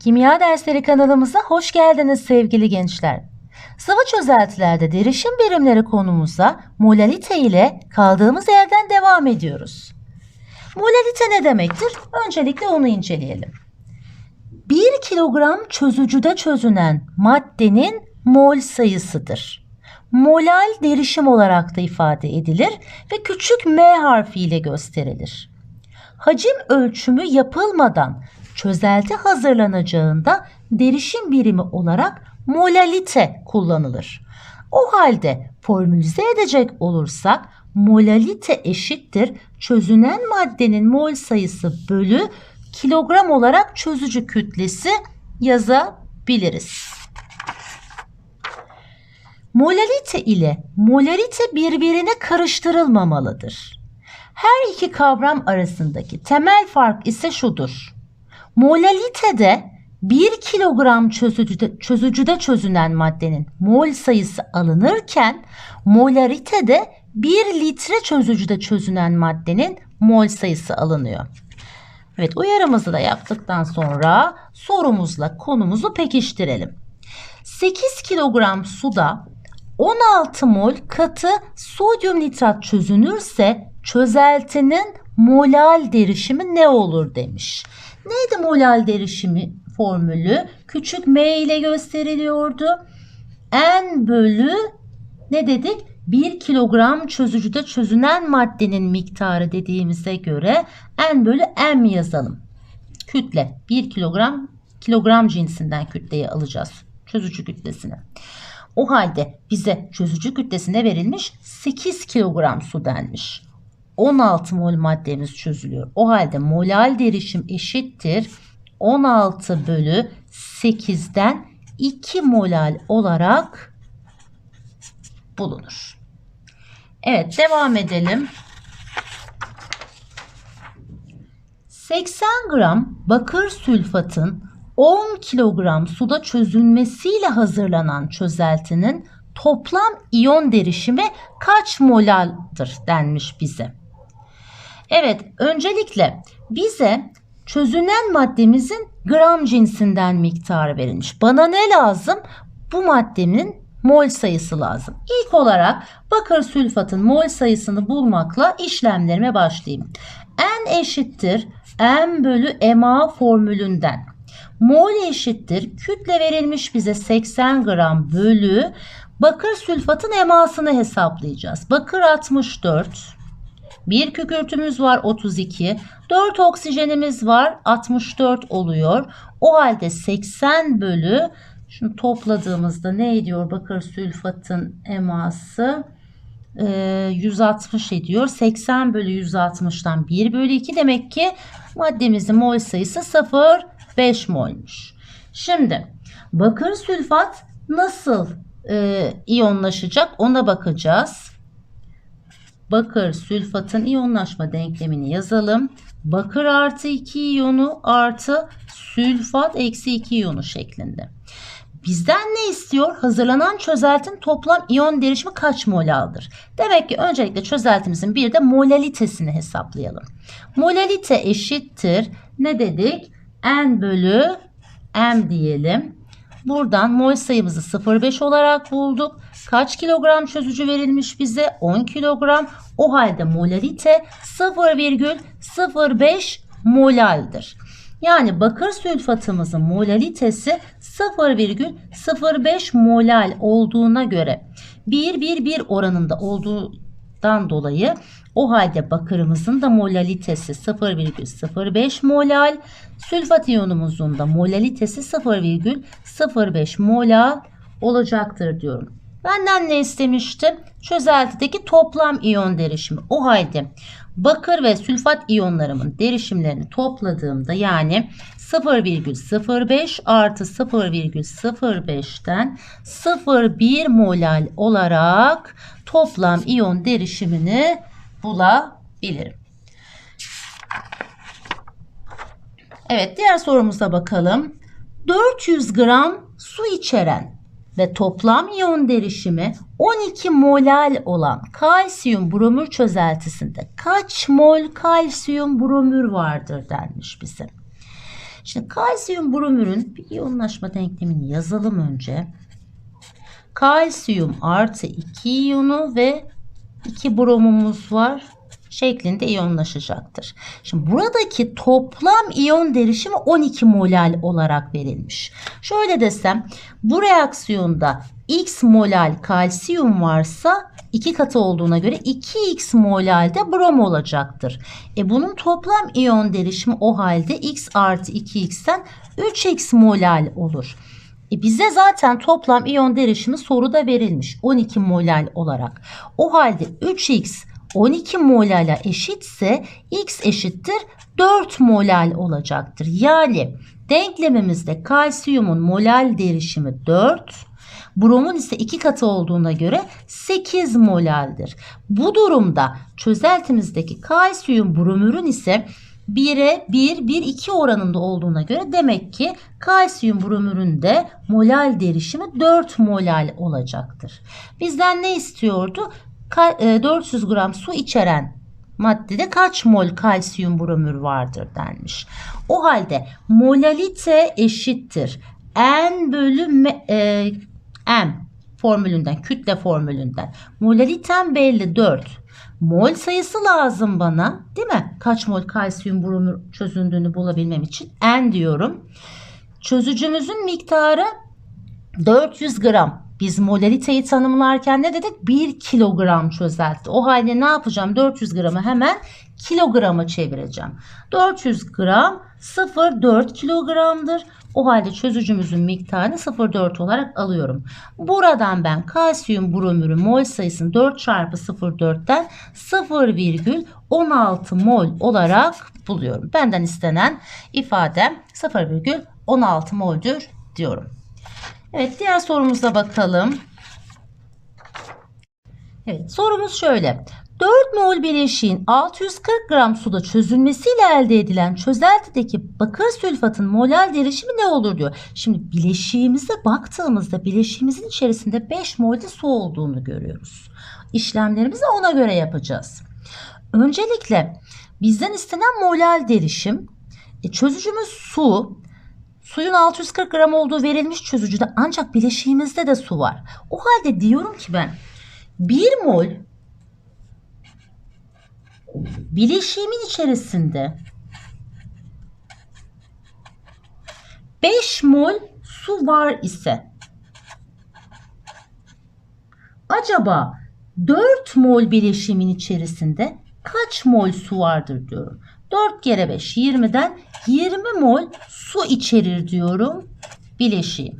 Kimya dersleri kanalımıza hoş geldiniz sevgili gençler. Sıvı çözeltilerde derişim birimleri konumuza molalite ile kaldığımız yerden devam ediyoruz. Molalite ne demektir? Öncelikle onu inceleyelim. 1 kilogram çözücüde çözünen maddenin mol sayısıdır. Molal derişim olarak da ifade edilir ve küçük m harfiyle gösterilir. Hacim ölçümü yapılmadan çözelti hazırlanacağında derişim birimi olarak molalite kullanılır. O halde formülize edecek olursak molalite eşittir çözünen maddenin mol sayısı bölü kilogram olarak çözücü kütlesi yazabiliriz. Molalite ile molarite birbirine karıştırılmamalıdır. Her iki kavram arasındaki temel fark ise şudur. Molalitede 1 kilogram çözücüde, çözücüde çözünen maddenin mol sayısı alınırken molaritede 1 litre çözücüde çözünen maddenin mol sayısı alınıyor. Evet uyarımızı da yaptıktan sonra sorumuzla konumuzu pekiştirelim. 8 kilogram suda 16 mol katı sodyum nitrat çözünürse çözeltinin molal derişimi ne olur demiş. Neydi molal derişimi formülü? Küçük m ile gösteriliyordu. N bölü ne dedik? 1 kilogram çözücüde çözünen maddenin miktarı dediğimize göre N bölü M yazalım. Kütle 1 kilogram kilogram cinsinden kütleyi alacağız. Çözücü kütlesini. O halde bize çözücü kütlesine verilmiş 8 kilogram su denmiş. 16 mol maddemiz çözülüyor. O halde molal derişim eşittir 16 bölü 8'den 2 molal olarak bulunur. Evet devam edelim. 80 gram bakır sülfatın 10 kilogram suda çözülmesiyle hazırlanan çözeltinin toplam iyon derişimi kaç molaldır denmiş bize. Evet öncelikle bize çözünen maddemizin gram cinsinden miktarı verilmiş. Bana ne lazım? Bu maddenin mol sayısı lazım. İlk olarak bakır sülfatın mol sayısını bulmakla işlemlerime başlayayım. N eşittir M bölü MA formülünden. Mol eşittir kütle verilmiş bize 80 gram bölü bakır sülfatın emasını hesaplayacağız. Bakır 64, bir kükürtümüz var 32, 4 oksijenimiz var 64 oluyor. O halde 80 bölü şunu topladığımızda ne ediyor bakır sülfatın eması? Ee, 160 ediyor. 80 bölü 160'dan 1 bölü 2 demek ki maddemizin mol sayısı 0,5 molmuş. Şimdi bakır sülfat nasıl e, iyonlaşacak ona bakacağız. Bakır sülfatın iyonlaşma denklemini yazalım. Bakır artı 2 iyonu artı sülfat eksi 2 iyonu şeklinde. Bizden ne istiyor? Hazırlanan çözeltin toplam iyon derişimi kaç molaldır? Demek ki öncelikle çözeltimizin bir de molalitesini hesaplayalım. Molalite eşittir. Ne dedik? N bölü M diyelim. Buradan mol sayımızı 0,5 olarak bulduk. Kaç kilogram çözücü verilmiş bize? 10 kilogram. O halde molalite 0,05 molaldir. Yani bakır sülfatımızın molalitesi 0,05 molal olduğuna göre 1-1-1 oranında olduğundan dolayı o halde bakırımızın da molalitesi 0,05 molal, sülfat iyonumuzun da molalitesi 0,05 molal olacaktır diyorum. Benden ne istemişti? Çözeltideki toplam iyon derişimi. O halde bakır ve sülfat iyonlarımın derişimlerini topladığımda yani 0,05 artı 0,05'ten 0,1 molal olarak toplam iyon derişimini bulabilirim. Evet diğer sorumuza bakalım. 400 gram su içeren ve toplam iyon derişimi 12 molal olan kalsiyum bromür çözeltisinde kaç mol kalsiyum bromür vardır denmiş bize. Şimdi kalsiyum bromürün bir iyonlaşma denklemini yazalım önce. Kalsiyum artı 2 iyonu ve 2 bromumuz var şeklinde iyonlaşacaktır. Şimdi buradaki toplam iyon derişimi 12 molal olarak verilmiş. Şöyle desem bu reaksiyonda x molal kalsiyum varsa 2 katı olduğuna göre 2x molal de brom olacaktır. E bunun toplam iyon derişimi o halde x artı 2x'ten 3x molal olur. E bize zaten toplam iyon derişimi soruda verilmiş 12 molal olarak. O halde 3x 12 molala eşitse x eşittir 4 molal olacaktır. Yani denklemimizde kalsiyumun molal derişimi 4, bromun ise 2 katı olduğuna göre 8 molaldir. Bu durumda çözeltimizdeki kalsiyum bromürün ise 1'e 1, 1, 2 oranında olduğuna göre demek ki kalsiyum bromüründe molal derişimi 4 molal olacaktır. Bizden ne istiyordu? 400 e, gram su içeren maddede kaç mol kalsiyum bromür vardır denmiş. O halde molalite eşittir. N bölü M, e, M formülünden, kütle formülünden. Molalitem belli 4. Mol sayısı lazım bana değil mi? Kaç mol kalsiyum bromür çözündüğünü bulabilmem için N diyorum. Çözücümüzün miktarı 400 gram. Biz molaliteyi tanımlarken ne dedik? 1 kilogram çözelti. O halde ne yapacağım? 400 gramı hemen kilograma çevireceğim. 400 gram 0,4 kilogramdır. O halde çözücümüzün miktarını 0,4 olarak alıyorum. Buradan ben kalsiyum bromürü mol sayısını 4 çarpı 0,4'ten 0,16 mol olarak buluyorum. Benden istenen ifadem 0,16 moldür diyorum. Evet diğer sorumuza bakalım. Evet sorumuz şöyle. 4 mol bileşiğin 640 gram suda çözülmesiyle elde edilen çözeltideki bakır sülfatın molal derişimi ne olur diyor. Şimdi bileşiğimize baktığımızda bileşiğimizin içerisinde 5 molde su olduğunu görüyoruz. İşlemlerimizi ona göre yapacağız. Öncelikle bizden istenen molal derişim e, çözücümüz su Suyun 640 gram olduğu verilmiş çözücüde ancak bileşiğimizde de su var. O halde diyorum ki ben 1 mol bileşiğimin içerisinde 5 mol su var ise acaba 4 mol bileşiğimin içerisinde kaç mol su vardır diyorum. 4 kere 5 20'den 20 mol su içerir diyorum bileşiğim.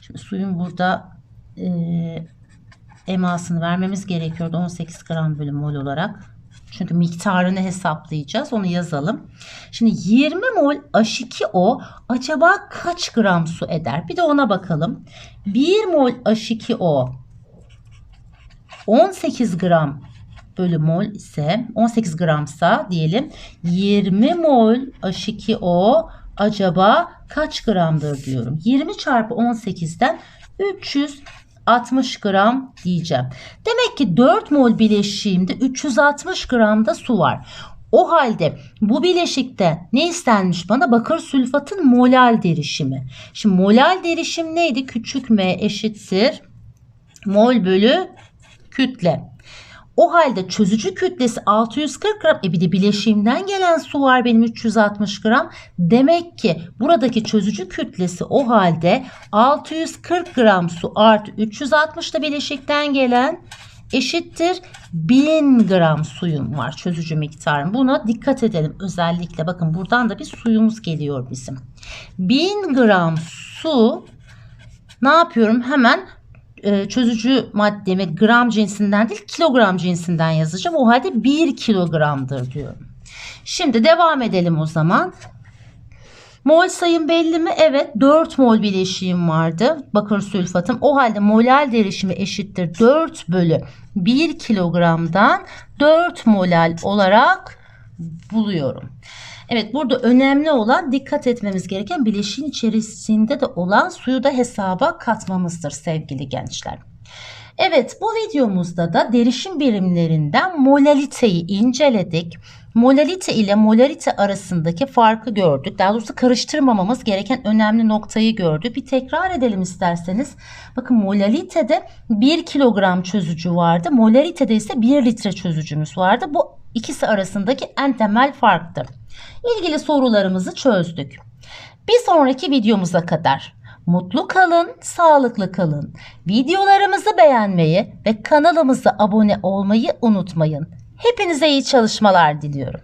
Şimdi suyun burada e, emasını vermemiz gerekiyordu 18 gram bölü mol olarak. Çünkü miktarını hesaplayacağız. Onu yazalım. Şimdi 20 mol H2O acaba kaç gram su eder? Bir de ona bakalım. 1 mol H2O 18 gram bölü mol ise 18 gramsa diyelim 20 mol H2O acaba kaç gramdır diyorum. 20 çarpı 18'den 360 gram diyeceğim. Demek ki 4 mol bileşiğimde 360 gramda su var. O halde bu bileşikte ne istenmiş bana? Bakır sülfatın molal derişimi. Şimdi molal derişim neydi? Küçük m eşittir mol bölü kütle. O halde çözücü kütlesi 640 gram. E bir de bileşiğimden gelen su var benim 360 gram. Demek ki buradaki çözücü kütlesi o halde 640 gram su artı 360 da bileşikten gelen eşittir 1000 gram suyum var çözücü miktarım. Buna dikkat edelim özellikle. Bakın buradan da bir suyumuz geliyor bizim. 1000 gram su ne yapıyorum? Hemen e, çözücü maddemi gram cinsinden değil kilogram cinsinden yazacağım. O halde 1 kilogramdır diyorum. Şimdi devam edelim o zaman. Mol sayım belli mi? Evet 4 mol bileşiğim vardı. Bakır sülfatım. O halde molal derişimi eşittir 4 bölü 1 kilogramdan 4 molal olarak buluyorum. Evet burada önemli olan dikkat etmemiz gereken bileşiğin içerisinde de olan suyu da hesaba katmamızdır sevgili gençler. Evet bu videomuzda da derişim birimlerinden molaliteyi inceledik. Molalite ile molarite arasındaki farkı gördük. Daha doğrusu karıştırmamamız gereken önemli noktayı gördük. Bir tekrar edelim isterseniz. Bakın molalitede 1 kilogram çözücü vardı. Molaritede ise 1 litre çözücümüz vardı. Bu ikisi arasındaki en temel farktır. İlgili sorularımızı çözdük. Bir sonraki videomuza kadar mutlu kalın, sağlıklı kalın. Videolarımızı beğenmeyi ve kanalımıza abone olmayı unutmayın. Hepinize iyi çalışmalar diliyorum.